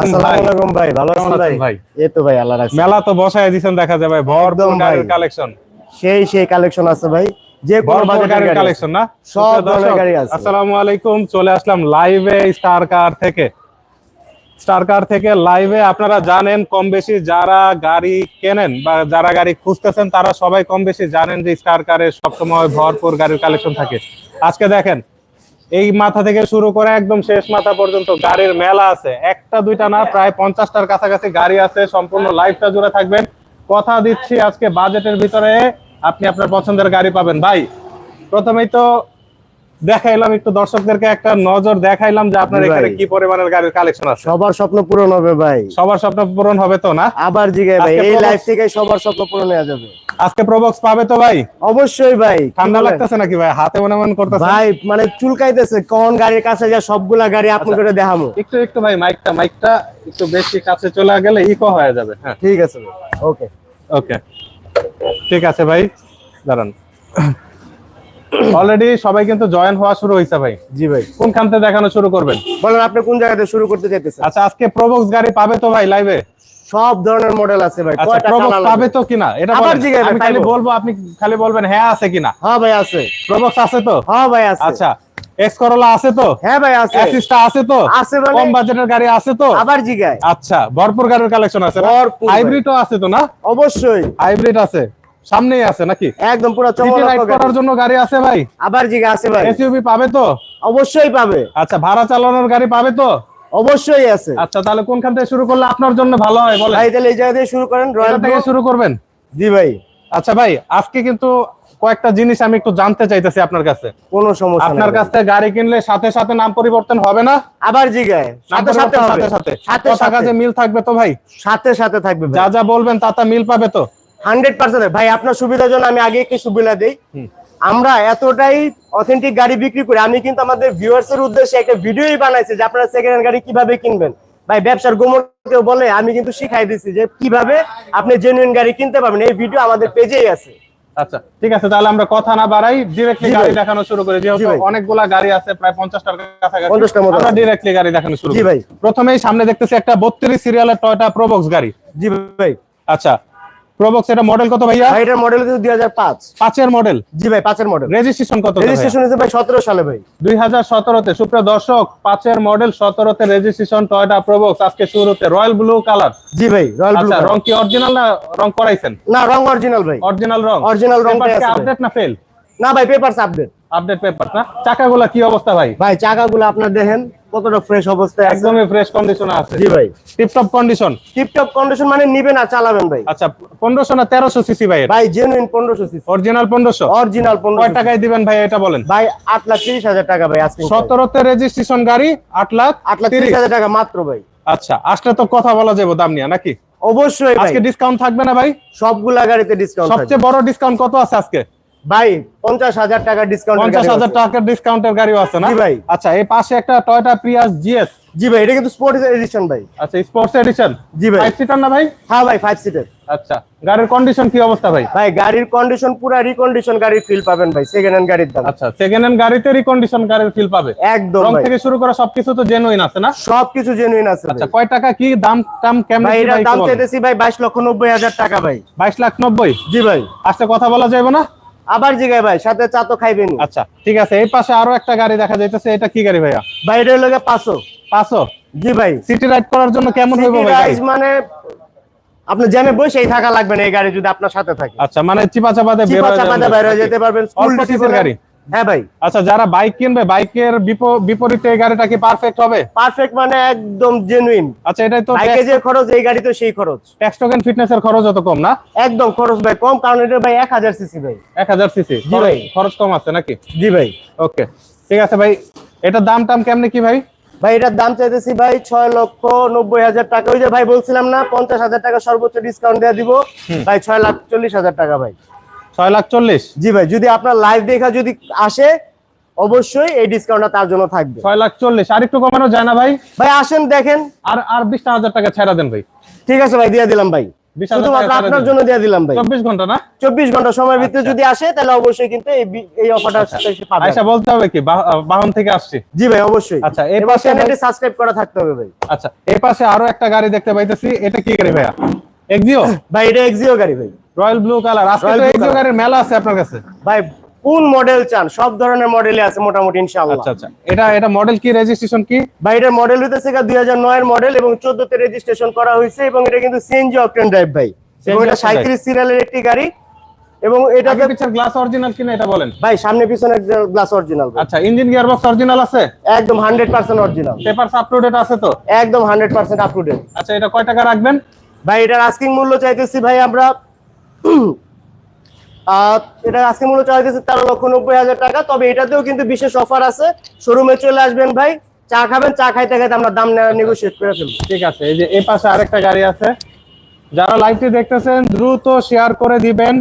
আসসালামু ভাই। ভালো আছেন ভাই? ভাই? এই তো ভাই আল্লাহ রাখছে মেলা তো বসায় দিছেন দেখা যায় ভাই ভরপুর গাড়ির কালেকশন সেই সেই কালেকশন আছে ভাই। যে কোনো ভরপুর বাজেটের গাড়ির গাড়ি কালেকশন না? সব ধরনের গাড়ি আছে। আসসালামু আলাইকুম চলে আসলাম লাইভে স্টার কার থেকে। স্টার কার থেকে লাইভে আপনারা জানেন কম বেশি যারা গাড়ি কেনেন বা যারা গাড়ি খুঁজতেছেন তারা সবাই কম বেশি জানেন যে স্টার কারে সবসময় ভরপুর গাড়ির কালেকশন থাকে। আজকে দেখেন এই মাথা থেকে শুরু করে একদম শেষ মাথা পর্যন্ত গাড়ির মেলা আছে। একটা, দুইটা না, প্রায় পঞ্চাশটার কাছাকাছি গাড়ি আছে। সম্পূর্ণ লাইফটা জুড়ে থাকবেন। কথা দিচ্ছি আজকে বাজেটের ভিতরে। আপনি আপনার পছন্দের গাড়ি পাবেন। ভাই, প্রথমেই তো দেখাইলাম একটু দর্শকদেরকে একটা নজর দেখাইলাম যে আপনার এখানে কি পরিমাণের গাড়ির কালেকশন আছে। সবার স্বপ্ন পূরণ হবে ভাই। সবার স্বপ্ন পূরণ হবে তো না? আবার জিগায় ভাই এই লাইফ থেকে সবার স্বপ্ন পূরণ হয়ে যাবে। আজকে প্রবক্স পাবে তো ভাই? অবশ্যই ভাই। ঠান্ডা লাগতেছে নাকি ভাই? হাতে মনে মনে করতেছে। ভাই মানে চুলকাইতেছে কোন গাড়ির কাছে যা সবগুলা গাড়ি আপনি আচ্ছা। করে দেখামু। একটু একটু ভাই মাইকটা মাইকটা একটু বেশি কাছে চলে গেলে ইকো হয়ে যাবে হ্যাঁ। ঠিক আছে ভাই। ওকে ওকে ঠিক আছে ভাই দাঁড়ান। অলরেডি সবাই কিন্তু জয়েন হওয়া শুরু হয়েছে ভাই। জি ভাই। কোনখান থেকে দেখানো শুরু করবেন? বলেন আপনি কোন জায়গাতে শুরু করতে চাইতেছেন? আচ্ছা আজকে প্রবক্স গাড়ি পাবে তো ভাই লাইভে সব ধরনের মডেল আছে ভাই আচ্ছা কয়টা প্রবক্স পাবে তো কিনা? এটা আবার বলেন। আমি খালি বলব আপনি খালি বলবেন হ্যাঁ আছে কিনা? হ্যাঁ ভাই আছে। প্রবক্স আছে তো? হ্যাঁ ভাই আছে। আচ্ছা এক্স করলা আছে তো? হ্যাঁ ভাই আছে। অ্যাসিস্টা আছে তো? আছে মানে কম বাজেটের গাড়ি আছে তো? আবার জিগায়। আচ্ছা ভরপুর গাড়ির কালেকশন আছে। হাইব্রিডও আছে তো না? অবশ্যই। হাইব্রিড আছে। সামনেই আছে নাকি? একদম পুরো চমৎকার করার জন্য গাড়ি আছে ভাই? আবার জিগা আছে ভাই। এসইউভি পাবে তো? অবশ্যই পাবে। আচ্ছা ভাড়া চালানোর গাড়ি পাবে তো? অবশ্যই আছে। আচ্ছা তাহলে কোনখান থেকে শুরু করলে আপনার জন্য ভালো হয় বলেন। ভাই তাহলে এই জায়গা দিয়ে শুরু করেন রয়্যাল থেকে শুরু করবেন? জি ভাই। আচ্ছা ভাই আজকে কিন্তু কয়েকটা জিনিস আমি একটু জানতে চাইতেছি আপনার কাছে। কোনো সমস্যা আপনার কাছ থেকে গাড়ি কিনলে সাথে সাথে নাম পরিবর্তন হবে না? আবার জিগায়। সাথে সাথে পরিবর্তন সাথে সাথে। সাথে মিল থাকবে তো ভাই? সাথে সাথে থাকবে যা যা বলবেন তা তা মিল পাবে তো? হান্ড্রেড পার্সেন্ট ভাই আপনার সুবিধার জন্য আমি আগে একটু সুবিধা দেই। আমরা এতটাই অথেন্টিক গাড়ি বিক্রি করি আমি কিন্তু আমাদের ভিউয়ার্স এর উদ্দেশ্যে একটা ভিডিওই বানাইছি যে আপনারা সেকেন্ড হ্যান্ড গাড়ি কীভাবে কিনবেন। ভাই ব্যবসার গোমর কেউ বলে আমি কিন্তু শিখাই দিছি যে কীভাবে আপনি জেনুইন গাড়ি কিনতে পারবেন। এই ভিডিও আমাদের পেজেই আছে। আচ্ছা। ঠিক আছে তাহলে আমরা কথা না বাড়াই ডিরেক্টলি গাড়ি দেখানো শুরু করি। যেহেতু। অনেকগুলা গাড়ি আছে প্রায় পঞ্চাশটার কাছাকাছি। 50টার মতো। আমরা ডিরেক্টলি গাড়ি দেখানো শুরু জি ভাই। প্রথমেই সামনে দেখতেছি একটা বত্রিশ সিরিয়ালের টয়টা প্রবক্স গাড়ি। জি ভাই। আচ্ছা প্রবক্স এটা মডেল কত ভাইয়া? ভাই এটার মডেল কিন্তু দুই হাজার পাঁচ। পাঁচের মডেল জি ভাই পাঁচের মডেল রেজিস্ট্রেশন কত রেজিস্ট্রেশন হয়েছে ভাই সতেরো সালে ভাই। দুই হাজার সতেরোতে সুপ্রিয় দর্শক পাঁচের মডেল সতেরোতে রেজিস্ট্রেশন টয়টা প্রবক্স আজকে শুরুতে রয়্যাল ব্লু কালার জি ভাই রয়্যাল ব্লু আচ্ছা রং কি অরিজিনাল না রং করাইছেন? না রং অরিজিনাল ভাই। অরিজিনাল রং? আছে ভাই। আপডেট না ফেল না ভাই পেপারস আপডেট আপডেট পেপার না? চাকাগুলা কি অবস্থা ভাই? ভাই চাকাগুলো আপনার দেখেন কতটা ফ্রেশ অবস্থায় একদমই ফ্রেশ কন্ডিশনে আছে। জি ভাই। টিপটপ কন্ডিশন টিপটপ কন্ডিশন মানে নিবেন আর চালাবেন ভাই। আচ্ছা পনেরোশো না তেরোশো সিসি ভাই ভাই জেনুইন পনেরোশো সিসি অরিজিনাল পনেরোশো? অরিজিনাল কয় পনেরোশো টাকায় দিবেন ভাই এটা বলেন। ভাই আট লাখ তিরিশ হাজার টাকা ভাই আজকে সতেরোতে রেজিস্ট্রেশন গাড়ি আট লাখ আট লাখ তিরিশ তিরিশ। হাজার টাকা মাত্র ভাই। আচ্ছা আসলে তো কথা বলা যাব দাম নিয়ে নাকি? অবশ্যই ভাই। আজকে ডিসকাউন্ট থাকবে না ভাই? সবগুলা গাড়িতে ডিসকাউন্ট সবচেয়ে বড় ডিসকাউন্ট কত আছে আজকে? ভাই পঞ্চাশ হাজার টাকা ডিসকাউন্ট পঞ্চাশ হাজার টাকার ডিসকাউন্টের গাড়িও আছে না? ভাই। আচ্ছা এই পাশে একটা টয়টা প্রিয়াস জিএস জি ভাই এটা কিন্তু স্পোর্টস এডিশন ভাই। আচ্ছা স্পোর্টস এডিশন জি ভাই। ফাইভ সিটার না ভাই? হ্যাঁ ভাই ফাইভ সিটের আচ্ছা গাড়ির কন্ডিশন কি অবস্থা ভাই? ভাই গাড়ির কন্ডিশন পুরা রিকন্ডিশন গাড়ির ফিল পাবেন ভাই সেকেন্ড হ্যান্ড গাড়ির দাম। আচ্ছা সেকেন্ড হ্যান্ড গাড়িতে রিকন্ডিশন গাড়ির ফিল পাবে? একদম রং থেকে শুরু করে সবকিছু তো জেনুইন আছে না? সবকিছু জেনুইন আছে আচ্ছা। কয় টাকা কি দাম টাম কেমন ভাই দাম চাইতেছি ভাই বাইশ লক্ষ নব্বই হাজার টাকা ভাই। বাইশ লাখ নব্বই? জি ভাই। আজকে কথা বলা যাবে না? আবার জিগাই ভাই সাথে চা তো খাইবেন আচ্ছা ঠিক আছে এই পাশে আরও একটা গাড়ি দেখা যাইতেছে এটা কি গাড়ি ভাইয়া? ভাই এটা হলো পাঁচশো। পাঁচশো? জি ভাই। সিটি রাইড করার জন্য কেমন হইব ভাই মানে আপনি জ্যামে বসেই থাকা লাগবে না এই গাড়ি যদি আপনার সাথে থাকে। আচ্ছা মানে চিপা চাপাতে বের হয়ে বাইরে যেতে পারবেন স্কুল অল্প সিসির গাড়ি? হ্যাঁ ভাই। আচ্ছা যারা বাইক কিনবে বাইকের বিপরীতে এই গাড়িটা কি পারফেক্ট হবে? পারফেক্ট মানে একদম জেনুইন আচ্ছা এটাই তো বাইকে যে খরচ এই গাড়ি তো সেই খরচ। ট্যাক্স টোকেন ফিটনেসের খরচ অত কম না? একদম খরচ ভাই কম কারণ এটা ভাই এক হাজার সিসি ভাই। এক হাজার সিসি জি ভাই। খরচ কম আছে নাকি? জি ভাই। ওকে ঠিক আছে ভাই। এটার দাম টাম কেমনে কি ভাই? ভাই এটার দাম চাইতেছি ভাই ছয় লক্ষ নব্বই হাজার টাকা। ওই যে ভাই বলছিলাম না পঞ্চাশ হাজার টাকা সর্বোচ্চ ডিসকাউন্ট দেওয়া দিব। ভাই ছয় লাখ চল্লিশ হাজার টাকা ভাই। ছয় লাখ চল্লিশ? জি ভাই যদি আপনার লাইভ দেখা যদি আসে অবশ্যই এই ডিসকাউন্টটা তার জন্য থাকবে। ছয় লাখ চল্লিশ। আর একটু কমানো যায় না ভাই? ভাই আসেন দেখেন। আর আর বিশটা হাজার টাকা ছেড়া দেন ভাই। ঠিক আছে ভাই দিয়ে দিলাম ভাই। 20,000 শুধুমাত্র আপনার জন্য দিয়ে দিলাম ভাই। চব্বিশ ঘণ্টা না? চব্বিশ ঘণ্টা সময়ের ভিতরে আচ্ছা। যদি আসে তাহলে অবশ্যই কিন্তু এই এই অফারটা আচ্ছা। বলতে হবে কি বাহন থেকে আসছি। জি ভাই অবশ্যই। আচ্ছা, এই পাশে সাবস্ক্রাইব করা থাকতে হবে ভাই। আচ্ছা এই পাশে আরও একটা গাড়ি দেখতে পাইতেছি। এটা কি গাড়ি ভাইয়া? এক্সিও ভাই এটা এক্সিও গাড়ি ভাই। রয়্যাল ব্লু কালার আজকে তো মেলা আছে আপনার কাছে। ভাই কোন মডেল চান সব ধরনের মডেলই আছে মোটামুটি ইনশাআল্লাহ। আচ্ছা আচ্ছা। এটা এটা মডেল কি রেজিস্ট্রেশন কি? ভাই এটার মডেল হইতেছে দুই হাজার নয়ের মডেল এবং চোদ্দতে রেজিস্ট্রেশন করা হয়েছে এবং এটা কিন্তু সিএনজি অকটেন ড্রাইভ ভাই। এবং এটা octane drive। সাঁত্রিশ সিরিয়ালের একটি গাড়ি এবং এটাতে আগে পিছের গ্লাস অরিজিনাল কিনা এটা বলেন। ভাই সামনে পিছনে গ্লাস অরিজিনাল আচ্ছা ইঞ্জিন গিয়ার বক্স অরিজিনাল আছে? একদম hundred percent original papers up to date আছে তো? একদম hundred percent up to date আচ্ছা এটা কয় টাকা রাখবেন? ভাই এটার আস্কিং মূল্য চাইতেছি ভাই আমরা মূল্য চাইতেছি তেরো লক্ষ নব্বই হাজার টাকা। তবে এটাতেও কিন্তু বিশেষ অফার আছে। শোরুমে চলে আসবেন ভাই চা খাবেন চা খাইতে খাইতে আমরা দাম নেগোসিয়েট করে ফেলব। ঠিক আছে এই যে এই পাশে আরেকটা গাড়ি আছে। যারা লাইভটি দেখতেছেন দ্রুত শেয়ার করে দিবেন।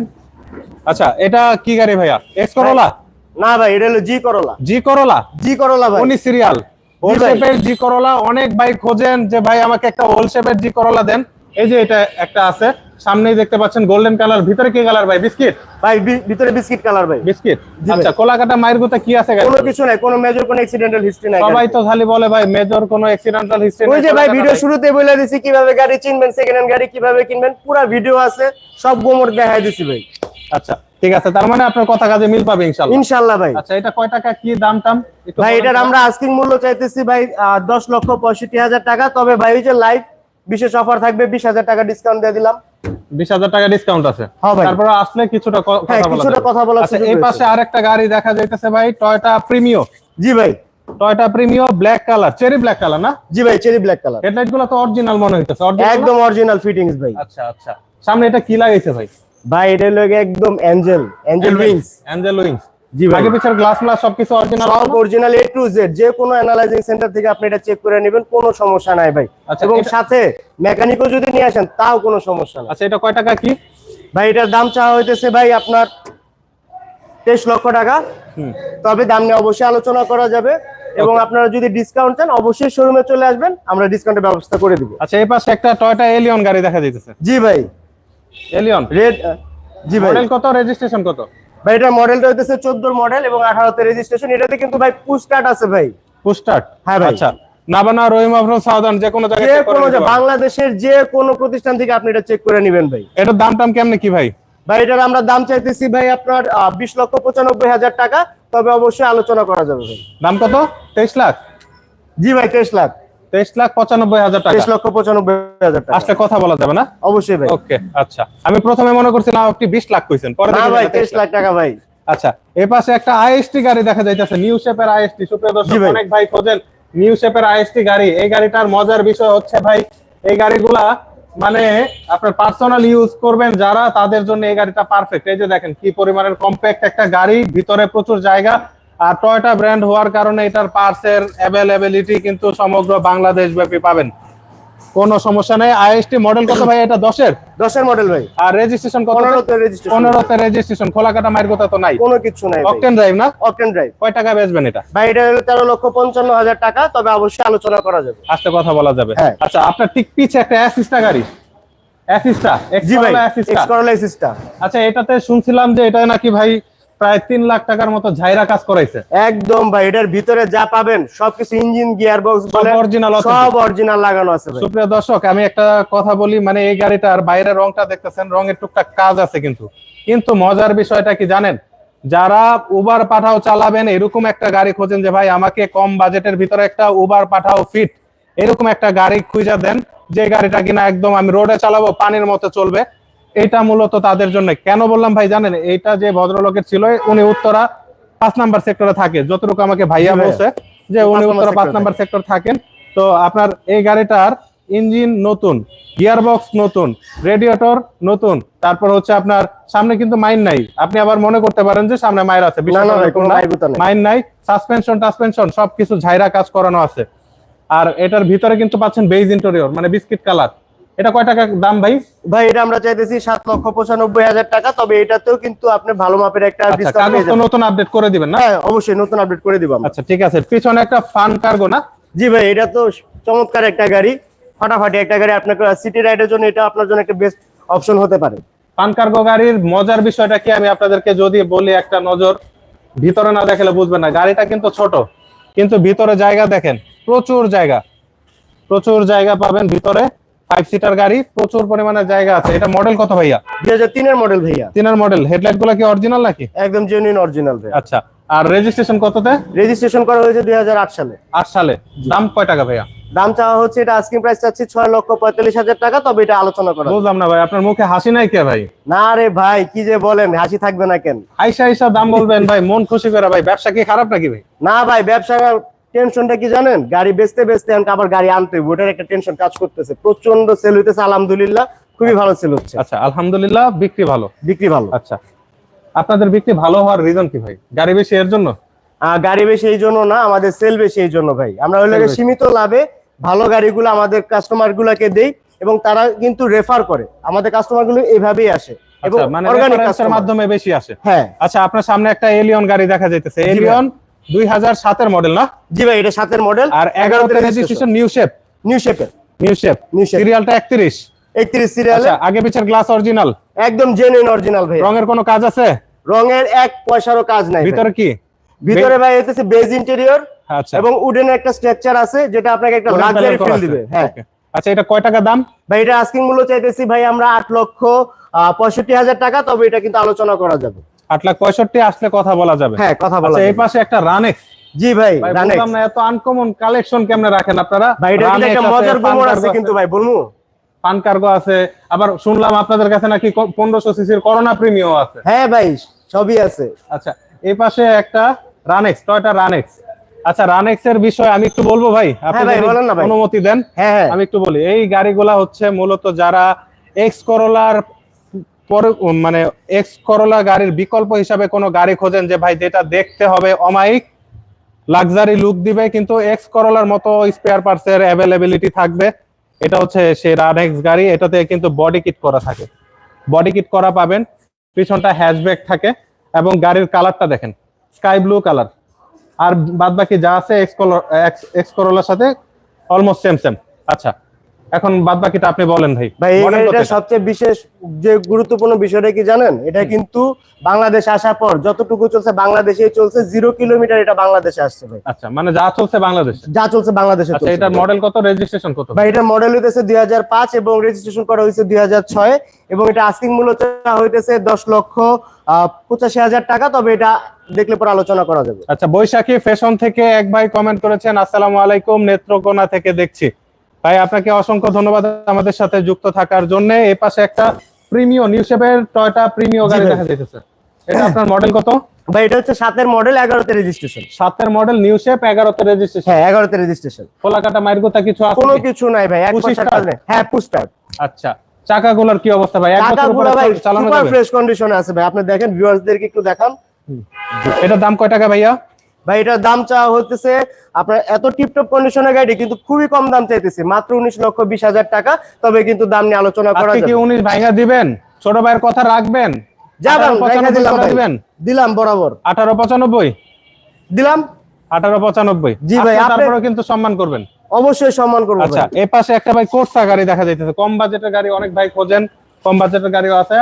আচ্ছা এটা কি গাড়ি ভাইয়া? এক্স করোলা না ভাই এটা হলো জি করলা জি করোলা জি করলা ভাই। উনি সিরিয়াল হোল শেপের জি করোলা অনেক ভাই খোঁজেন যে ভাই আমাকে একটা হোল শেপের জি করোলা দেন। এই যে এটা একটা আছে। সামনেই দেখতে পাচ্ছেন গোল্ডেন কালার ভিতরে কি কালার ভাই? বিস্কিট? ভাই ভিতরে বিস্কিট কালার ভাই। বিস্কিট? আচ্ছা কোলাকাটা মায়ের গোতা কি আছে কোনো কিছু নাই কোনো মেজর কোনো অ্যাক্সিডেন্টাল হিস্ট্রি নাই সবাই তো খালি বলে ভাই মেজর কোনো অ্যাক্সিডেন্টাল হিস্ট্রি ওই যে ভাই ভিডিও শুরুতে বলে দিছি কীভাবে গাড়ি চিনবেন সেকেন্ড হ্যান্ড গাড়ি কীভাবে কিনবেন পুরো ভিডিও আছে সব গোমর দেখাই দিছি ভাই। আচ্ছা ঠিক আছে তার মানে আপনার কথা কাজে মিল পাবে ইনশাআল্লাহ। ইনশাআল্লাহ ভাই। আচ্ছা এটা কয় টাকা কি দাম টাম? ভাই এটার আমরা আস্কিং মূল্য চাইতেছি ভাই আহ, দশ লক্ষ পঁয়ষট্টি হাজার টাকা তবে ভাই ওই যে লাইভ বিশেষ অফার থাকবে বিশ হাজার টাকা ডিসকাউন্ট দিয়ে দিলাম। বিশ হাজার টাকা ডিসকাউন্ট আছে। হ্যাঁ তারপরে আসলে কিছুটা ক- হ্যাঁ, কথা বলা কিছুটা আচ্ছা এই। পাশে আরেকটা গাড়ি দেখা যাইতেছে ভাই টয়টা প্রিমিও জি ভাই। Toyota Premio black colour cherry black colour না? জি ভাই চেরি ব্ল্যাক কালার হেডলাইটগুলো তো অরিজিনাল মনে হইতেছে। একদম অরিজিনাল ফিটিংস ভাই। আচ্ছা আচ্ছা। সামনে এটা কি লাগাইছে ভাই? ভাই এটা হলো গিয়ে একদম angel angel wings angel wings জি ভাই। আগে পিছের গ্লাস গ্লাস সবকিছু অরিজিনাল সব অরিজিনাল এ টু জেড যে কোনো অ্যানালাইজিং সেন্টার থেকে আপনি এটা চেক করে নেবেন কোনো সমস্যা নাই ভাই। আচ্ছা, এবং সাথে মেকানিকও যদি নিয়ে আসেন তাও কোনো সমস্যা নাই। আচ্ছা এটা কয় টাকা কি? ভাই এটার দাম চাওয়া হইতেছে ভাই আপনার তেইশ লক্ষ টাকা। হুম। তবে দাম নিয়ে অবশ্যই আলোচনা করা যাবে। এবং আপনারা যদি ডিসকাউন্ট চান অবশ্যই শোরুমে চলে আসবেন আমরা ডিসকাউন্টের ব্যবস্থা করে দিব। আচ্ছা এই পাশে একটা টয়টা এলিয়ন গাড়ি দেখা যাইতেছে। জি ভাই। এলিয়ন রেড জি ভাই। মডেল কত রেজিস্ট্রেশন কত? ভাই এটার মডেলটা হইতেছে চোদ্দোর মডেল এবং আঠারোতে রেজিস্ট্রেশন এটাতে কিন্তু ভাই পুশ কার্ড আছে ভাই। পুস্টার্ট হ্যাঁ ভাই। আচ্ছা। নাবানা রহিম আফরোজ সাউদার্ন যে কোনো জায়গায় যে কোনো যে বাংলাদেশের যে কোনো প্রতিষ্ঠান থেকে আপনি এটা চেক করে নেবেন ভাই। এটার দাম টাম কেমনে কি ভাই? ভাই এটার আমরা দাম চাইতেছি ভাই আপনার বিশ লক্ষ পঁচানব্বই হাজার টাকা। তবে অবশ্যই আলোচনা করা যাবে ভাই। দাম কত? তেইশ লাখ? জি ভাই তেইশ লাখ। তেইশ লাখ পঁচানব্বই হাজার টাকা। তেইশ লক্ষ পঁচানব্বই হাজার টাকা। আসলে কথা বলা যাবে না? অবশ্যই ভাই। ওকে আচ্ছা। আমি প্রথমে মনে করছিলাম আপনি বিশ লাখ কইছেন পরে ভাই তেইশ লাখ টাকা ভাই। আচ্ছা পাশে একটা আইএসটি গাড়ি দেখা যাইতেছে নিউ শেপের আইএসটি। সুপ্রিয় দর্শক ভাই। অনেক ভাই খোঁজেন নিউ শেপের আইএসটি গাড়ি। এই গাড়িটার মজার বিষয় হচ্ছে ভাই এই গাড়িগুলা মানে আপনার পার্সোনাল ইউজ করবেন যারা তাদের জন্য এই গাড়িটা পারফেক্ট এই যে দেখেন কি পরিমাণের কম্প্যাক্ট একটা গাড়ি ভিতরে প্রচুর জায়গা। আর টয়টা ব্র্যান্ড হওয়ার কারণে এটার পার্সের অ্যাভেলেবিলিটি কিন্তু সমগ্র বাংলাদেশ ব্যাপী পাবেন। কোনো সমস্যা নেই। আইএসটি মডেল কত ভাই? এটা দশের? দশের মডেল ভাই। আর রেজিস্ট্রেশন কত? পনেরোতে রেজিস্ট্রেশন রেজিস্ট্রেশন খোলাকাটা মায়ের কথা তো নাই। কোনো কিছু নাই অকটেন ড্রাইভ না? অকটেন ড্রাইভ কয় টাকা বেচবেন এটা? ভাই এটা হলো তেরো লক্ষ পঞ্চান্ন হাজার টাকা তবে অবশ্যই আলোচনা করা যাবে। আস্তে কথা বলা যাবে। হ্যাঁ। আচ্ছা আপনার ঠিক পিছে একটা অ্যাসিস্টা গাড়ি। অ্যাসিস্টা জি ভাই অ্যাসিস্টা আচ্ছা এটাতে শুনছিলাম যে এটা নাকি ভাই প্রায় তিন লাখ টাকার মতো ঝাইরা কাজ করাইছে। একদম ভাই এটার ভিতরে যা পাবেন সবকিছু ইঞ্জিন গিয়ার বক্স authentic। সব অরিজিনাল লাগানো আছে সুপ্রিয় দর্শক আমি একটা কথা বলি মানে এই গাড়িটার বাইরের রংটা দেখতেছেন রঙের টুকটাক কাজ আছে কিন্তু। কিন্তু মজার বিষয়টা কি জানেন? যারা উবার পাঠাও চালাবেন এরকম একটা গাড়ি খোঁজেন যে ভাই আমাকে কম বাজেটের ভিতরে একটা উবার পাঠাও ফিট এরকম একটা গাড়ি খুঁজে দেন যে গাড়িটা কিনা একদম আমি রোডে চালাবো পানির মতো চলবে। এটা মূলত তাদের জন্য। কেন বললাম ভাই জানেন এটা যে ভদ্রলোকের ছিল উনি উত্তরা পাঁচ নাম্বার সেক্টরে থাকে। যতটুকু আমাকে ভাইয়া বলছে যে উনি উত্তরা পাঁচ নাম্বার সেক্টর থাকেন। তো আপনার এই গাড়িটার ইঞ্জিন নতুন গিয়ার বক্স নতুন রেডিয়েটর নতুন তারপর হচ্ছে আপনার সামনে কিন্তু মাইন নাই। আপনি আবার মনে করতে পারেন যে সামনে মাইর আছে মাইন নাই সাসপেনশন টাসপেনশন সবকিছু ঝাইরা কাজ করানো আছে। আর এটার ভিতরে কিন্তু পাচ্ছেন বেজ ইন্টেরিয়র মানে বিস্কিট কালার। এটা কয় টাকা দাম ভাই? ভাই এটা আমরা চাইতেছি সাত লক্ষ পঁচানব্বই হাজার টাকা তবে এটাতেও কিন্তু আপনি ভালো মাপের একটা আচ্ছা নতুন আপডেট করে দিবেন না? হ্যাঁ অবশ্যই নতুন আপডেট করে দিব আচ্ছা ঠিক আছে। পিছনে একটা ফান কার্গো না? জি ভাই এটা তো চমৎকার একটা গাড়ি। ফাটাফাটি একটা গাড়ি। আপনার সিটি রাইডের জন্য এটা আপনার জন্য একটা বেস্ট অপশন হতে পারে। পান কার্গো গাড়ির মজার বিষয়টা কি? আমি আপনাদেরকে যদি বলি একটা নজর ভিতরে না দেখলে বুঝবেন না। গাড়িটা কিন্তু ছোট। কিন্তু ভিতরে জায়গা দেখেন প্রচুর জায়গা। প্রচুর জায়গা পাবেন ভিতরে। ফাইভ সিটার গাড়ি প্রচুর পরিমাণে জায়গা আছে। এটা মডেল কত ভাইয়া? দুই হাজার তিনের মডেল ভাইয়া। তিনের মডেল হেডলাইটগুলো কি অরিজিনাল নাকি? একদম জেনুইন অরিজিনাল আচ্ছা আর রেজিস্ট্রেশন কততে? রেজিস্ট্রেশন করা হয়েছে দুই হাজার আট সালে। আট সালে। দাম কয় টাকা ভাইয়া? দাম চাওয়া হচ্ছে এটা আস্কিং প্রাইস চাচ্ছি ছয় লক্ষ পঁয়তাল্লিশ হাজার টাকা তবে এটা আলোচনা করা বুঝলাম না ভাই আপনার মুখে হাসি নাই কে ভাই? না রে ভাই কি যে বলেন হাসি থাকবে না কেন? আইসা আইসা দাম বলবেন ভাই মন খুশি করে ভাই ব্যবসা কি খারাপ নাকি ভাই? না ভাই ব্যবসার টেনশনটা কি জানেন? গাড়ি বেচতে বেচতে আবার গাড়ি আনতে ওটার একটা টেনশন কাজ করতেছে। প্রচণ্ড সেল হইতেছে আলহামদুলিল্লাহ খুবই ভালো সেল হচ্ছে। আচ্ছা আলহামদুলিল্লাহ বিক্রি ভালো? বিক্রি ভালো। আচ্ছা। আপনাদের বিক্রি ভালো হওয়ার রিজন কি ভাই? গাড়ি বেশি এর জন্য? গাড়ি বেশি এই জন্য না আমাদের সেল বেশি এই জন্য ভাই। আমরা ওই সীমিত লাভে ভালো গাড়িগুলো আমাদের কাস্টমার গুলাকে দেই এবং তারা কিন্তু রেফার করে। আমাদের কাস্টমারগুলো এইভাবেই আসে এবং আচ্ছা মানে অর্গানিক এর মাধ্যমে বেশি আসে। হ্যাঁ। আচ্ছা আপনার সামনে একটা এলিয়ন গাড়ি দেখা যাইতেছে। এলিয়ন দুই হাজার সাতের মডেল না? জি ভাই এটা সাতের মডেল আর রেজিস্ট্রেশন নিউ শেপ নিউ শেপের নিউ শেপ। সিরিয়ালটা একত্রিশ। একত্রিশ সিরিয়ালে আচ্ছা আগে পিছের গ্লাস অরিজিনাল একদম জেনুইন অরিজিনাল ভাই। রঙের কোনো কাজ আছে? রঙের এক পয়সারও কাজ নাই ভিতরে কি? ভিতরে ভাই হইতেছে বেজ ইন্টেরিয়র আচ্ছা। এবং উডেনের একটা স্ট্রাকচার আছে যেটা আপনাকে একটা লাক্সারি ফিল দিবে। হ্যাঁ। আচ্ছা এটা কয় টাকা দাম? ভাই এটা আস্কিং মূল্য চাইতেছি ভাই আমরা আট লক্ষ পঁয়ষট্টি হাজার টাকা তবে এটা কিন্তু আলোচনা করা যাবে। আট লাখ পঁয়ষট্টি আসলে কথা বলা যাবে। হ্যাঁ কথা বলা আচ্ছা এই পাশে একটা রানেক্স জি ভাই। বুঝলাম না এত আনকমন কালেকশন কেমনে রাখেন আপনারা? ভাই এটা কিন্তু একটা আছে, মজার পান আছে কিন্তু ভাই পান কার্গো আছে। আবার শুনলাম আপনাদের কাছে নাকি পনেরোশো সিসির করোনা প্রিমিয়াম আছে। হ্যাঁ ভাই সবই আছে। আচ্ছা এই পাশে একটা রানেক্স টয়টা রানেক্স আচ্ছা রানেক্স এর বিষয়ে আমি একটু বলব ভাই আপনি ভাই, যদি বলেন না ভাই। অনুমতি দেন। হ্যাঁ হ্যাঁ। আমি একটু বলি এই গাড়িগুলা হচ্ছে মূলত যারা এক্স করোলার পরে মানে এক্স করোলা গাড়ির বিকল্প হিসাবে কোনো গাড়ি খোঁজেন যে, ভাই, যেটা দেখতে হবে, অমায়িক লাক্সারি লুক দিবে। কিন্তু এক্স করোলার মতো স্পেয়ার পার্টস এর অ্যাভেলেবিলিটি থাকবে। এটা হচ্ছে সেই রানেক্স গাড়ি। এটাতে কিন্তু বডি কিট করা থাকে। বডি কিট করা পাবেন। পিছনটা হ্যাশব্যাক থাকে এবং গাড়ির কালারটা দেখেন। স্কাই ব্লু কালার আর বাদ বাকি যা আছে এক্স করোলার সাথে অলমোস্ট সেম সেম আচ্ছা। এখন বাদ বাকিটা আপনি বলেন ভাই। ভাই এটা? সবচেয়ে বিশেষ যে গুরুত্বপূর্ণ বিষয়টা কি জানেন? এটা কিন্তু বাংলাদেশ আসার পর যতটুকু চলছে বাংলাদেশে চলছে জিরো কিলোমিটার এটা বাংলাদেশে আসছে ভাই। আচ্ছা মানে যা চলছে বাংলাদেশে? যা চলছে বাংলাদেশে আচ্ছা চলছে এটার মডেল কত? রেজিস্ট্রেশন কত? ভাই এটা মডেল হইতেছে দুই এবং রেজিস্ট্রেশন করা হয়েছে দুই হাজার ছয় এবং এটা আস্কিং মূল্য হইতেছে দশ লক্ষ আহ, পঁচাশি হাজার টাকা তবে এটা দেখলে পরে আলোচনা করা যাবে। আচ্ছা বৈশাখী ফ্যাশন থেকে এক ভাই কমেন্ট করেছেন আসসালামু আলাইকুম নেত্রকোনা থেকে দেখছি। ভাই আপনাকে অসংখ্য ধন্যবাদ আমাদের সাথে যুক্ত থাকার জন্য। এই পাশে একটা প্রিমিও নিউ শেপের টয়টা প্রিমিও গাড়ি। দেখা যাইতেছে। এটা আপনার মডেল কত? ভাই এটা হচ্ছে সাতের মডেল এগারোতে রেজিস্ট্রেশন সাতের মডেল নিউ শেপ এগারোতে রেজিস্ট্রেশন হ্যাঁ এগারোতে রেজিস্ট্রেশন খোলা কাটা মাইরগোতা কিছু আছে কোনো কিছু নাই ভাই এক। হ্যাঁ পুস্টার আচ্ছা চাকাগুলোর কি অবস্থা ভাই? এক বছর টাকাগুলো ভাই সুপার ফ্রেশ কন্ডিশনে আছে ভাই। আপনি দেখেন ভিউয়ার্সদেরকে একটু দেখান। এটার দাম কয় টাকা ভাইয়া? ভাই এটার দাম চাওয়া হতেছে আপনার এত টিপটপ কন্ডিশনের গাড়ি কিন্তু খুবই কম দাম চাইতেছে মাত্র উনিশ লক্ষ বিশ হাজার টাকা তবে কিন্তু দাম নিয়ে আলোচনা করা কি উনিশ ভাইয়া দিবেন? ছোট ভাইয়ের কথা রাখবেন? আঠারো পঁচানব্বই দিলাম বরাবর। আঠারো পঁচানব্বই? দিলাম? আঠারো পঁচানব্বই। জি ভাই, তারপরে কিন্তু সম্মান করবেন। অবশ্যই সম্মান করব আচ্ছা। পাশে একটা ভাই কোর্সা গাড়ি দেখা যাইতেছে। কম বাজেটের গাড়ি অনেক ভাই খোঁজেন কম বাজেটের গাড়িও আছে।